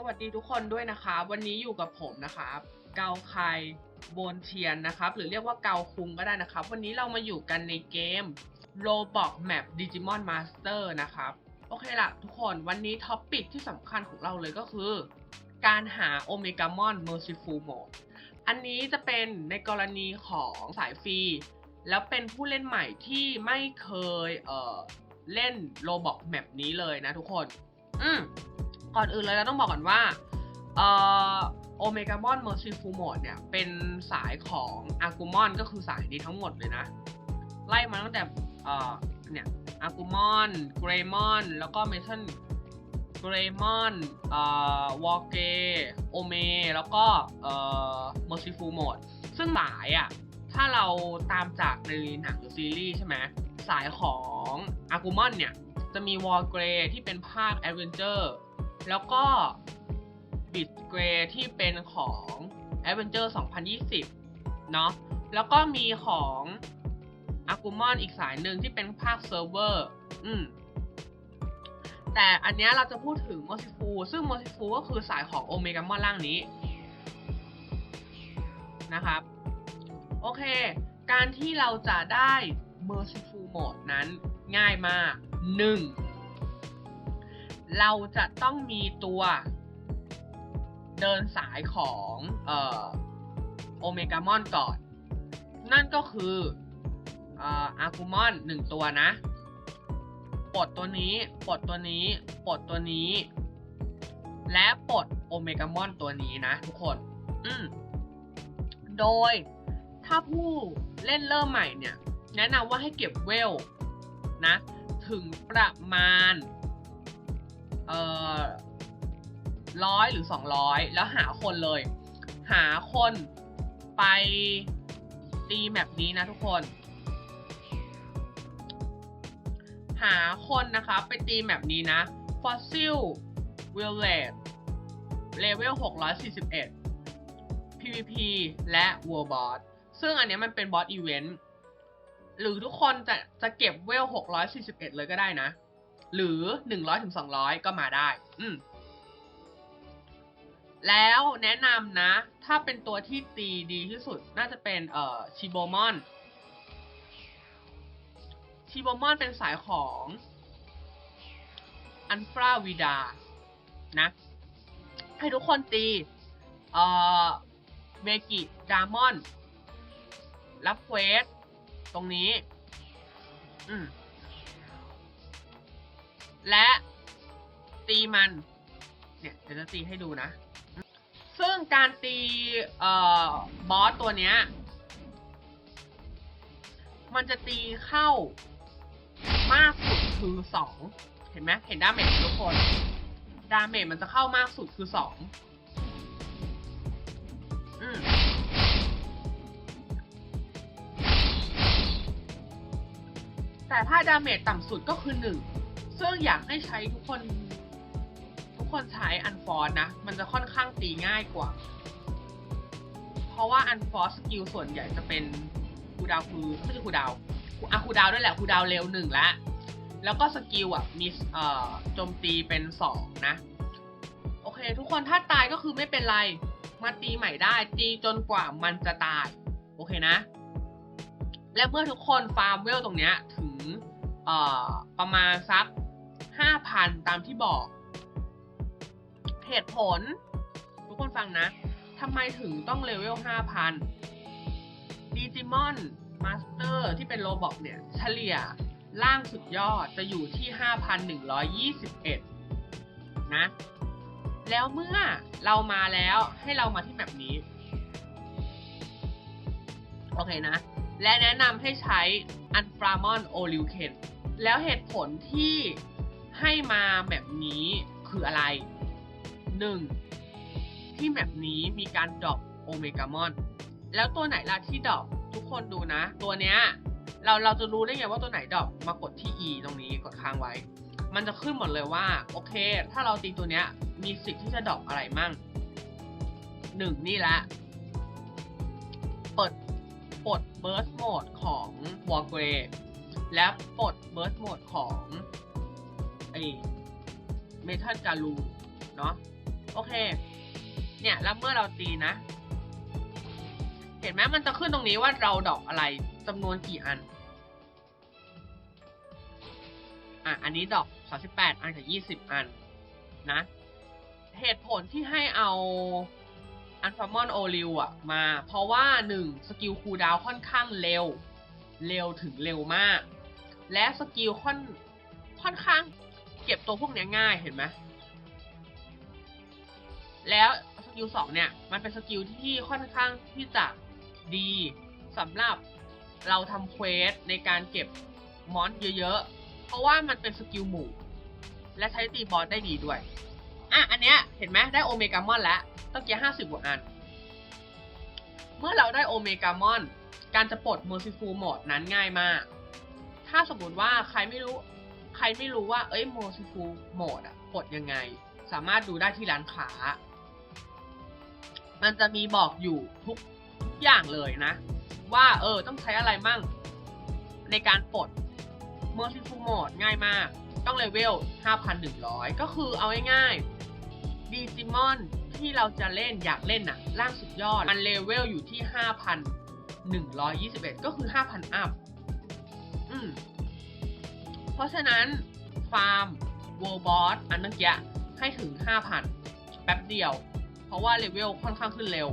สวัสดีทุกคนด้วยนะคะวันนี้อยู่กับผมนะครับเกาไคโบนเทียนนะครับ หรือเรียกว่าเกาคุงก็ได้นะครับ วันนี้เรามาอยู่กันในเกม Roblox Map Digimon Master นะครับ โอเคละทุกคนวันนี้ท็อปปิกที่สำคัญของเราเลยก็คือ การหา Omegamon Merciful Mode อันนี้จะเป็นในกรณีของสายฟรี แล้วเป็นผู้เล่นใหม่ที่ไม่เคยเอ่อเล่น Roblox Map นี้เลยนะทุกคน อืม ก่อนอื่นเลยเราต้องบอกก่อนว่าโอเมก้ามอนเมอร์ซิฟูโมดเนี่ย เป็นสายของอากูมอนก็คือสายนี้ทั้งหมดเลยนะ ไล่มาตั้งแต่เนี่ยอากูมอนเกรมอนแล้วก็เมทัลเกรมอนวอลเกโอเม แล้วก็เมอร์ซิฟูโมดซึ่งสายอะ่ะถ้าเราตามจากในหนังหรือซีรีส์ใช่ไหมสายของอากูมอนเนี่ย จะมีวอลเกรที่เป็นภาคแอดเวนเจอร์ แล้วก็บิดเกรที่เป็นของ Adventure 2020 เนาะแล้วก็มีของอากูมอนอีกสายหนึ่งที่เป็นภาคเซิร์ฟเวอร์อืมแต่อันนี้เราจะพูดถึง m o r c i f u l ซึ่ง m o r c i f u l ก็คือสายของโอเมกามอนล่างนี้ นะครับ โอเค การที่เราจะได้ Merciful Mode นั้นง่ายมาก 1. เราจะต้องมีตัวเดินสายของเอ่อโอเมกามอนก่อน นั่นก็คืออ่ออากูมอนหนึ่งตัวนะปลดตัวนี้ปลดตัวนี้ปลดตัวนี้ และปลดโอเมกามอนตัวนี้นะทุกคน อืมโดยถ้าผู้เล่นเริ่มใหม่เนี่ย แนะนำว่าให้เก็บเวลนะ ถึงประมาณ เอ่อร้อยหรือ 200 แล้วหาคนเลย หาคนไปตีแมปนี้นะทุกคน หาคนนะคะ ไปตีแมปนี้นะ Fossil Village Level 641 PVP และ World Boss ซึ่งอันนี้มันเป็นบอสอีเวนต์ หรือทุกคนจะจะเก็บเวล 641 เลยก็ได้นะ หรือ100ถึง200 ก็มาได้ อืมแล้วแนะนำนะ ถ้าเป็นตัวที่ตีดีที่สุดน่าจะเป็นเอ่อชิโบมอนชิโบมอนเป็นสายของอันฟราวิดา นะ ให้ทุกคนตี เอ่อ เวกิดามอนรับเควส ตรงนี้ อืม และตีมัน เนี่ยเดี๋ยวจะตีให้ดูนะ ซึ่งการตีเอ่อบอสตัวเนี้ย มันจะตีเข้ามากสุดคือสองเห็นไหมเห็นดาเมจทุกคน ดาเมจมันจะเข้ามากสุดคือสองอืมแต่ถ้าดาเมจต่ำสุดก็คือหนึ่ง ซึ่งอยากให้ใช้ทุกคน ทุกคนใช้อันฟอร์นะ มันจะค่อนข้างตีง่ายกว่า เพราะว่าอันฟอร์สกิลส่วนใหญ่จะเป็นคูดาวคือไม่ใช่คูดาวอะคูดาวด้วยแหละคูดาวเร็วหนึ่งละแล้วก็สกิลอะมีเอ่อโจมตีเป็นสองนะ โอเค ทุกคนถ้าตายก็คือไม่เป็นไร มาตีใหม่ได้ ตีจนกว่ามันจะตาย โอเคนะ และเมื่อทุกคนฟาร์มเวลตรงเนี้ยถึงเอ่อประมาณสัก 5,000 ตามที่บอก เหตุผล ทุกคนฟังนะทำไมถึงต้องเลเวล 5,000 ดิจิมอนมาสเตอร์ที่เป็นโลบอกเนี่ย เฉลี่ยล่างสุดยอดจะอยู่ที่ 5,121 นะ แล้วเมื่อเรามาแล้วให้เรามาที่แบบนี้ โอเคนะ และแนะนำให้ใช้อันฟรามอนโอลิวเคนแล้วเหตุผลที่ ให้มาแบบนี้คืออะไร 1. ที่แบบนี้มีการดรอปโอเมกามอน แล้วตัวไหนล่ะที่ดรอปทุกคนดูนะ ตัวเนี้ยเราเราจะรู้ได้ไงว่าตัวไหนดรอปมากดที่ E ตรงนี้กดค้างไว้ มันจะขึ้นหมดเลยว่า โอเค ถ้าเราตีตัวเนี้ยมีสิทธิ์ที่จะดรอปอะไรมั่งหนึ่งนี่ละเปิดปลดเบิร์สโหมดของวอร์เกรและปลดเบิร์สโหมดของ เมทัลการูเนาะโอเค เนี่ยแล้วเมื่อเราตีนะ เห็นไหมมันจะขึ้นตรงนี้ว่าเราดอกอะไรจำนวนกี่อันอะอันนี้ดอก 38 อันกับ 20 อันนะ เหตุผลที่ให้เอาอันฟามอนโอลิวอะมา เพราะว่า 1. สกิลคูลดาวค่อนข้างเร็ว เร็วถึงเร็วมาก และสกิลค่อนค่อนข้าง เก็บตัวพวกเนี้ยง่ายเห็นไหมแล้วสกิลสองเนี่ย มันเป็นสกิลที่ค่อนข้างที่จะดีสำหรับเราทำเควสในการเก็บมอนเยอะๆ เพราะว่ามันเป็นสกิลหมู่ และใช้ตีบอสได้ดีด้วย อะ อันเนี้ยเห็นไหมได้โอเมกามอนแล้วตั้งเกียร์ห้าสิบกว่าอัน เมื่อเราได้โอเมกามอน การจะปลด Merciful Mode นั้นง่ายมาก ถ้าสมมติว่าใครไม่รู้ ใครไม่รู้ว่า เอ้ย Merciful Mode อะปลดยังไง สามารถดูได้ที่ร้านค้า มันจะมีบอกอยู่ทุกทุกอย่างเลยนะ ว่าเออต้องใช้อะไรมั่ง ในการปลด Merciful Mode ง่ายมาก ต้องเลเวล 5,100 ก็คือเอาง่ายๆดีจิมอนที่เราจะเล่นอยากเล่นน่ะล่างสุดยอด มันเลเวลอยู่ที่ 5,121 ก็คือ 5,000 อัพ อืม เพราะฉะนั้นฟาร์ม World Boss อันเมื่อกี้ให้ถึง 5,000 แป๊บเดียว เพราะว่าเลเวลค่อนข้างขึ้นเร็ว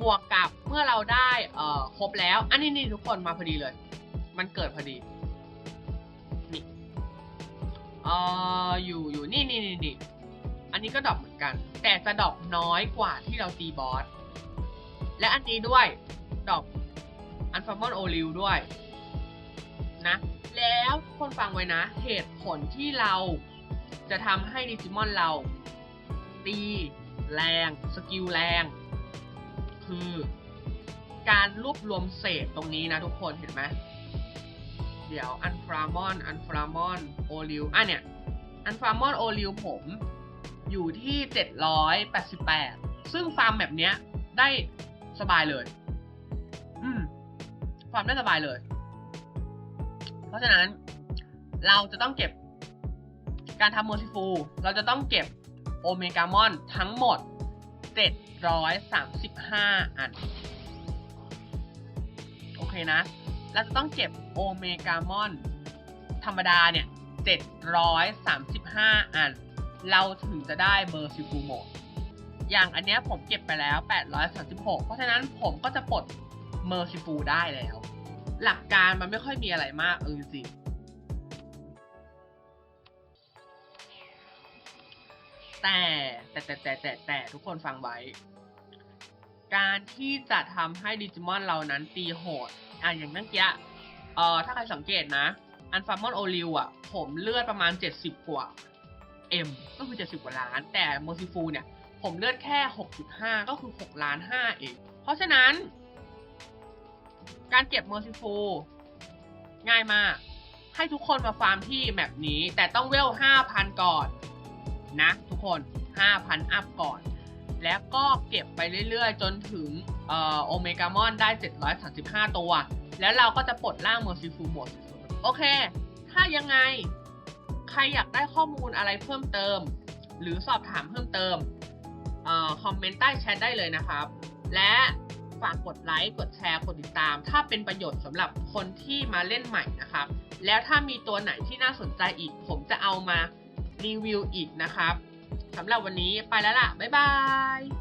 บวกกับเมื่อเราได้เอ่อครบแล้ว อันนี้นี่ทุกคนมาพอดีเลย มันเกิดพอดี นี่เอ่ออยู่อยู่นี่นี่นี่นี่อันนี้ก็ดรอปเหมือนกัน แต่จะดรอปน้อยกว่าที่เราตีบอส และอันนี้ด้วยดรอปอันฟาร์มอนโอลิวด้วย นะ แล้วทุกคนฟังไว้นะ เหตุผลที่เราจะทำให้ดิจิมอนเรา ตี แรง สกิลแรง คือการรวบรวมเศษตรงนี้นะทุกคนเห็นไหมเดี๋ยวอันฟรามอน อันฟรามอน โอลิวอะเนี่ย อันฟรามอนโอลิวผมอยู่ที่ 788 ซึ่งฟาร์มแบบเนี้ยได้สบายเลย อืม ฟาร์มได้สบายเลย เพราะฉะนั้นเราจะต้องเก็บการทำโมซิฟู เราจะต้องเก็บโอเมกามอนทั้งหมด 735 อัน โอเคนะ เราจะต้องเก็บโอเมกามอนธรรมดาเนี่ย 735 อัน เราถึงจะได้เมอร์ซิฟูโหมด อย่างอันเนี้ยผมเก็บไปแล้ว 836 เพราะฉะนั้นผมก็จะปลดเมอร์ซิฟูได้แล้ว หลักการมันไม่ค่อยมีอะไรมากเออจริงแต่แต่แต่แต่แต่แต่ทุกคนฟังไว้ การที่จะทำให้ดิจิมอนเรานั้นตีโหดอะอย่างเมื่อกี้เอ่อถ้าใครสังเกตนะ อันฟาร์มอนโอลิวอะ ผมเลือดประมาณ 70 กว่า M ก็คือ 70 กว่าล้าน แต่โมซิฟูเนี่ย ผมเลือดแค่ 6.5 ก็คือ 6 ล้าน 5 เอง เพราะฉะนั้น การเก็บเมอร์ซิฟูง่ายมาก ให้ทุกคนมาฟาร์มที่แมปนี้ แต่ต้องเวล 5,000 ก่อน นะ ทุกคน 5,000 อัพก่อน แล้วก็เก็บไปเรื่อยๆ จนถึงโอเมกามอนได้ 735 ตัว แล้วเราก็จะปลดล่างเมอร์ซิฟูหมด โอเค ถ้ายังไง ใครอยากได้ข้อมูลอะไรเพิ่มเติม หรือสอบถามเพิ่มเติมอคอมเมนต์ใต้แชทได้เลยนะครับ และ ฝากกดไลค์กดแชร์กดติดตาม ถ้าเป็นประโยชน์สำหรับคนที่มาเล่นใหม่นะครับ แล้วถ้ามีตัวไหนที่น่าสนใจอีก ผมจะเอามารีวิวอีกนะครับสำหรับวันนี้ไปแล้วล่ะ บ๊ายบาย